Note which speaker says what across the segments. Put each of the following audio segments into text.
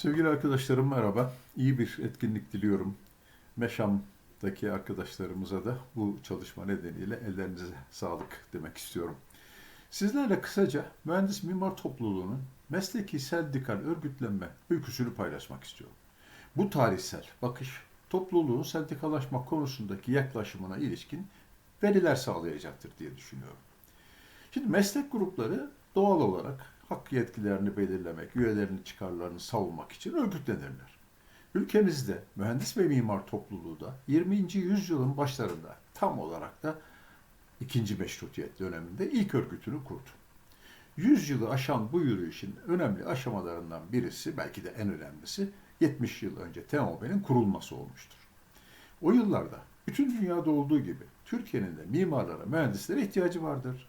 Speaker 1: Sevgili arkadaşlarım merhaba. İyi bir etkinlik diliyorum. Meşam'daki arkadaşlarımıza da bu çalışma nedeniyle ellerinize sağlık demek istiyorum. Sizlerle kısaca mühendis mimar topluluğunun mesleki sendikal örgütlenme öyküsünü paylaşmak istiyorum. Bu tarihsel bakış topluluğun sendikalaşma konusundaki yaklaşımına ilişkin veriler sağlayacaktır diye düşünüyorum. Şimdi meslek grupları doğal olarak hak yetkilerini belirlemek, üyelerinin çıkarlarını savunmak için örgütlenirler. Ülkemizde mühendis ve mimar topluluğu da 20. yüzyılın başlarında tam olarak da ikinci meşrutiyet döneminde ilk örgütünü kurdu. Yüzyılı aşan bu yürüyüşün önemli aşamalarından birisi, belki de en önemlisi 70 yıl önce TMOB'nin kurulması olmuştur. O yıllarda bütün dünyada olduğu gibi Türkiye'nin de mimarlara, mühendislere ihtiyacı vardır.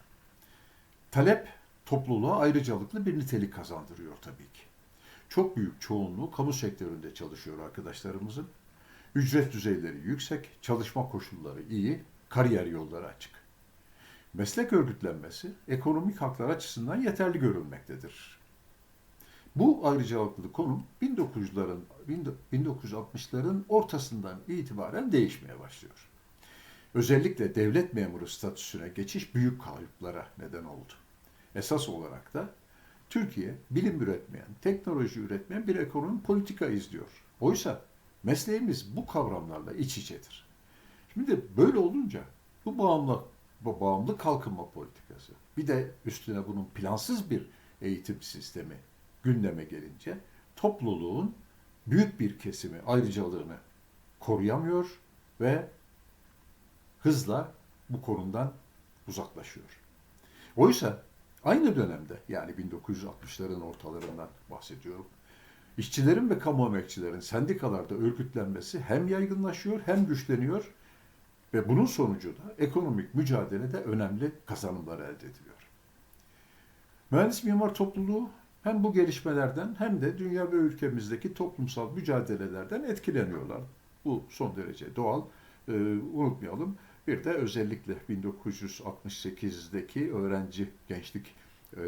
Speaker 1: Talep topluluğa ayrıcalıklı bir nitelik kazandırıyor tabii ki. Çok büyük çoğunluğu kamu sektöründe çalışıyor arkadaşlarımızın. Ücret düzeyleri yüksek, çalışma koşulları iyi, kariyer yolları açık. Meslek örgütlenmesi ekonomik haklar açısından yeterli görülmektedir. Bu ayrıcalıklı konum 1900'ların 1960'ların ortasından itibaren değişmeye başlıyor. Özellikle devlet memuru statüsüne geçiş büyük kayıplara neden oldu. Esas olarak da Türkiye bilim üretmeyen, teknoloji üretmeyen bir ekonomi politika izliyor. Oysa mesleğimiz bu kavramlarla iç içedir. Şimdi böyle olunca bu bağımlı, bu bağımlı kalkınma politikası, bir de üstüne bunun plansız bir eğitim sistemi gündeme gelince topluluğun büyük bir kesimi ayrıcalığını koruyamıyor ve hızla bu konumdan uzaklaşıyor. Oysa aynı dönemde yani 1960'ların ortalarından bahsediyorum. İşçilerin ve kamu emekçilerin sendikalarda örgütlenmesi hem yaygınlaşıyor hem güçleniyor ve bunun sonucu da ekonomik mücadelede önemli kazanımlar elde ediliyor. Mühendis mimar topluluğu hem bu gelişmelerden hem de dünya ve ülkemizdeki toplumsal mücadelelerden etkileniyorlar. Bu son derece doğal. Ee, unutmayalım. Bir de özellikle 1968'deki öğrenci gençlik e,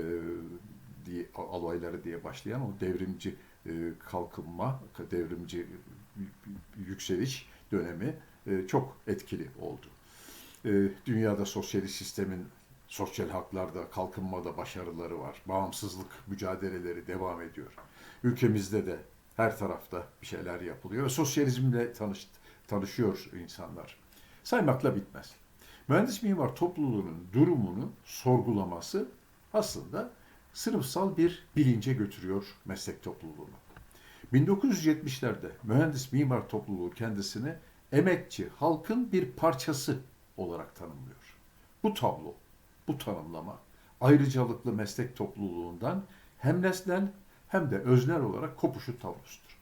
Speaker 1: diye alayları diye başlayan o devrimci e, kalkınma, devrimci yükseliş dönemi e, çok etkili oldu. E, dünyada sosyalist sistemin sosyal haklarda, kalkınmada başarıları var. Bağımsızlık mücadeleleri devam ediyor. Ülkemizde de her tarafta bir şeyler yapılıyor. Sosyalizmle tanış, tanışıyor insanlar. Saymakla bitmez. Mühendis mimar topluluğunun durumunu sorgulaması aslında sınıfsal bir bilince götürüyor meslek topluluğunu. 1970'lerde mühendis mimar topluluğu kendisini emekçi halkın bir parçası olarak tanımlıyor. Bu tablo, bu tanımlama ayrıcalıklı meslek topluluğundan hem nesnel hem de öznel olarak kopuşu tablosudur.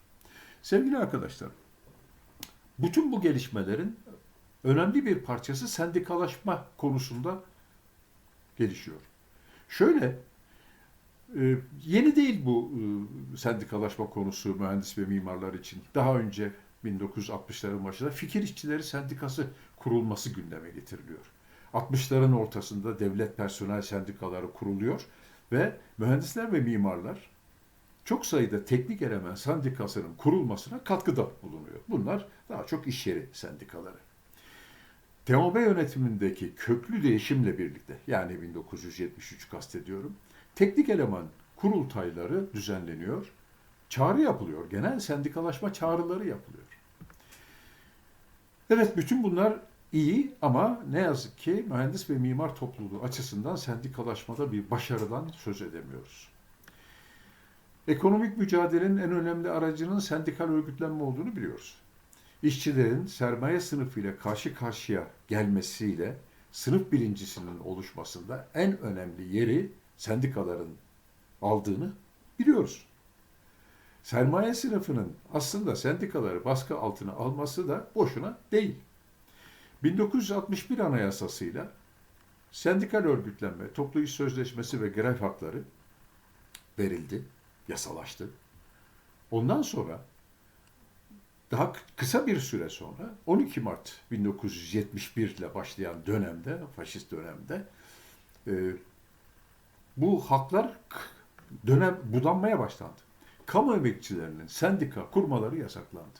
Speaker 1: Sevgili arkadaşlar, bütün bu gelişmelerin önemli bir parçası sendikalaşma konusunda gelişiyor. Şöyle, e, yeni değil bu e, sendikalaşma konusu mühendis ve mimarlar için. Daha önce 1960'ların başında fikir işçileri sendikası kurulması gündeme getiriliyor. 60'ların ortasında devlet personel sendikaları kuruluyor ve mühendisler ve mimarlar çok sayıda teknik eleman sendikasının kurulmasına katkıda bulunuyor. Bunlar daha çok iş yeri sendikaları. TMOB yönetimindeki köklü değişimle birlikte yani 1973 kastediyorum. Teknik eleman kurultayları düzenleniyor. Çağrı yapılıyor. Genel sendikalaşma çağrıları yapılıyor. Evet bütün bunlar iyi ama ne yazık ki mühendis ve mimar topluluğu açısından sendikalaşmada bir başarıdan söz edemiyoruz. Ekonomik mücadelenin en önemli aracının sendikal örgütlenme olduğunu biliyoruz. İşçilerin sermaye sınıfıyla karşı karşıya gelmesiyle sınıf birincisinin oluşmasında en önemli yeri sendikaların aldığını biliyoruz. Sermaye sınıfının aslında sendikaları baskı altına alması da boşuna değil. 1961 Anayasası'yla sendikal örgütlenme, toplu iş sözleşmesi ve grev hakları verildi, yasalaştı. Ondan sonra daha kısa bir süre sonra 12 Mart 1971 ile başlayan dönemde, faşist dönemde e, bu haklar dönem budanmaya başlandı. kamu emekçilerinin sendika kurmaları yasaklandı.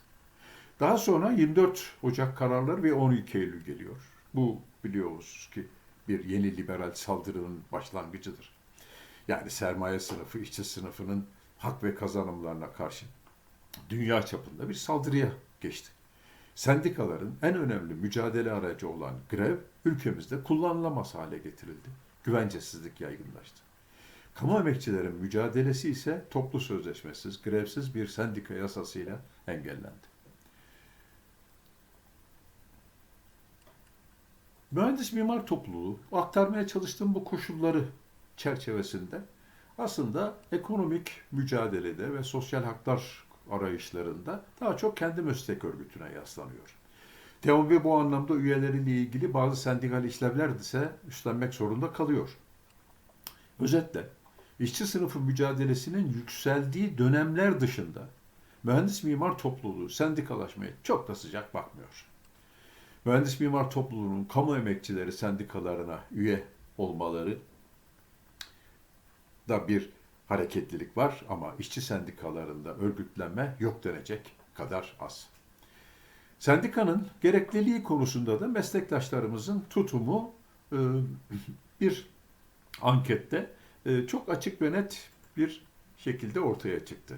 Speaker 1: Daha sonra 24 Ocak kararları ve 12 Eylül geliyor. Bu biliyoruz ki bir yeni liberal saldırının başlangıcıdır. Yani sermaye sınıfı, işçi sınıfının hak ve kazanımlarına karşı dünya çapında bir saldırıya geçti. Sendikaların en önemli mücadele aracı olan grev ülkemizde kullanılamaz hale getirildi. Güvencesizlik yaygınlaştı. Kamu emekçilerin mücadelesi ise toplu sözleşmesiz, grevsiz bir sendika yasasıyla engellendi. Mühendis mimar topluluğu aktarmaya çalıştığım bu koşulları çerçevesinde aslında ekonomik mücadelede ve sosyal haklar arayışlarında daha çok kendi meslek örgütüne yaslanıyor. TEOB bu anlamda üyeleriyle ilgili bazı sendikal işlevler ise üstlenmek zorunda kalıyor. Özetle işçi sınıfı mücadelesinin yükseldiği dönemler dışında mühendis mimar topluluğu sendikalaşmaya çok da sıcak bakmıyor. Mühendis mimar topluluğunun kamu emekçileri sendikalarına üye olmaları da bir hareketlilik var ama işçi sendikalarında örgütlenme yok denecek kadar az. Sendikanın gerekliliği konusunda da meslektaşlarımızın tutumu e, bir ankette e, çok açık ve net bir şekilde ortaya çıktı.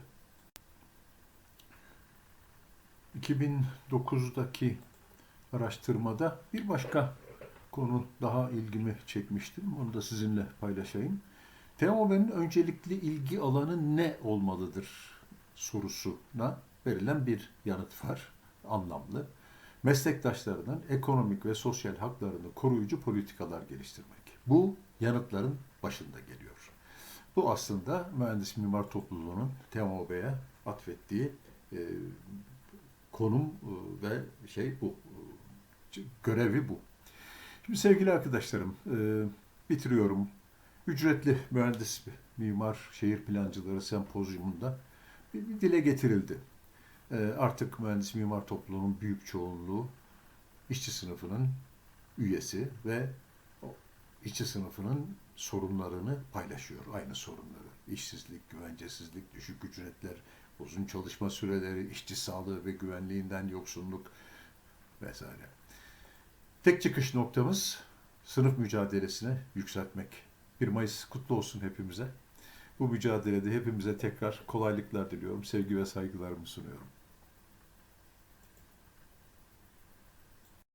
Speaker 1: 2009'daki araştırmada bir başka konu daha ilgimi çekmişti. Onu da sizinle paylaşayım. TEOB'nin öncelikli ilgi alanı ne olmalıdır sorusuna verilen bir yanıt var. Anlamlı. Meslektaşlarının ekonomik ve sosyal haklarını koruyucu politikalar geliştirmek. Bu yanıtların başında geliyor. Bu aslında mühendis mimar topluluğunun TEOB'ye atfettiği e, konum e, ve şey bu e, görevi bu. Şimdi sevgili arkadaşlarım e, bitiriyorum. Ücretli mühendis mimar şehir plancıları sempozyumunda bir, bir dile getirildi. E, artık mühendis mimar topluluğunun büyük çoğunluğu işçi sınıfının üyesi ve işçi sınıfının sorunlarını paylaşıyor. Aynı sorunları. İşsizlik, güvencesizlik, düşük ücretler, uzun çalışma süreleri, işçi sağlığı ve güvenliğinden yoksunluk vesaire. Tek çıkış noktamız sınıf mücadelesine yükseltmek. 1 Mayıs kutlu olsun hepimize. Bu mücadelede hepimize tekrar kolaylıklar diliyorum. Sevgi ve saygılarımı sunuyorum.